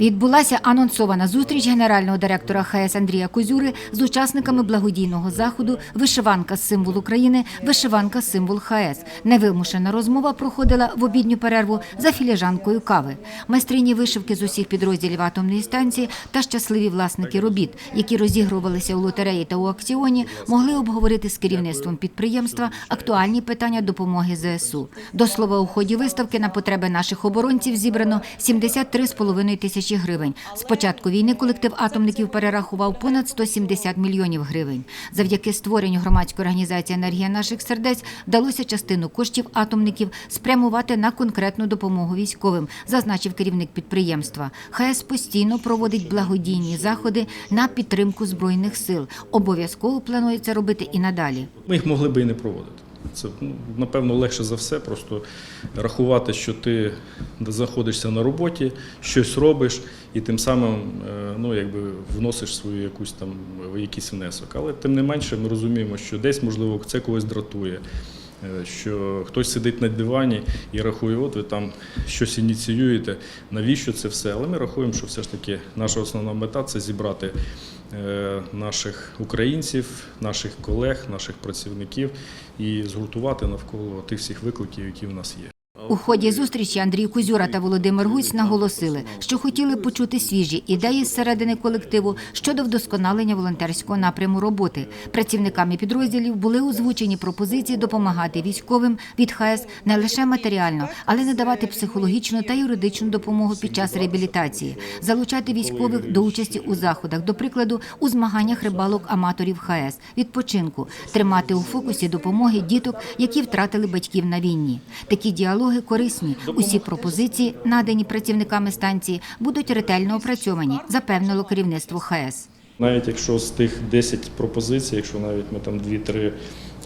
Відбулася анонсована зустріч генерального директора ХС Андрія Козюри з учасниками благодійного заходу Вишиванка символ України, вишиванка символ ХС. Невимушена розмова проходила в обідню перерву за філіжанкою кави. Майстрині вишивки з усіх підрозділів атомної станції та щасливі власники робіт, які розігрувалися у лотереї та у акціоні, могли обговорити з керівництвом підприємства актуальні питання допомоги ЗСУ. До слова, у ході виставки на потреби наших оборонців зібрано 73,5 тисячі гривень. З початку війни колектив атомників перерахував понад 170 мільйонів гривень. Завдяки створенню громадської організації Енергія наших сердець вдалося частину коштів атомників спрямувати на конкретну допомогу військовим, зазначив керівник підприємства. ХС постійно проводить благодійні заходи на підтримку збройних сил. Обов'язково планується робити і надалі. Ми їх могли би і не проводити. Це ну, напевно легше за все, просто рахувати, що ти знаходишся на роботі, щось робиш, і тим самим е, ну, якби вносиш свою якусь там якийсь внесок. Але тим не менше, ми розуміємо, що десь можливо це когось дратує. Е, Що хтось сидить на дивані і рахує, от ви там щось ініціюєте, навіщо це все? Але ми рахуємо, що все ж таки наша основна мета це зібрати е, наших українців, наших колег, наших працівників і згуртувати навколо тих всіх викликів, які в нас є. У ході зустрічі Андрій Кузюра та Володимир Гуць наголосили, що хотіли почути свіжі ідеї зсередини колективу щодо вдосконалення волонтерського напряму роботи. Працівниками підрозділів були озвучені пропозиції допомагати військовим від ХС не лише матеріально, але надавати психологічну та юридичну допомогу під час реабілітації, залучати військових до участі у заходах, до прикладу, у змаганнях рибалок аматорів ХС, відпочинку, тримати у фокусі допомоги діток, які втратили батьків на війні. Такі діалоги корисні. Усі пропозиції, надані працівниками станції, будуть ретельно опрацьовані, запевнило керівництво ХС. Навіть якщо з тих 10 пропозицій, якщо навіть ми там 2-3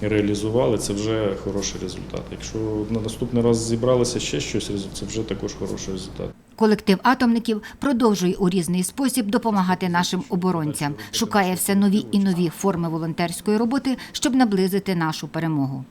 реалізували, це вже хороший результат. Якщо на наступний раз зібралося ще щось, це вже також хороший результат. Колектив атомників продовжує у різний спосіб допомагати нашим оборонцям, шукає все нові і нові форми волонтерської роботи, щоб наблизити нашу перемогу.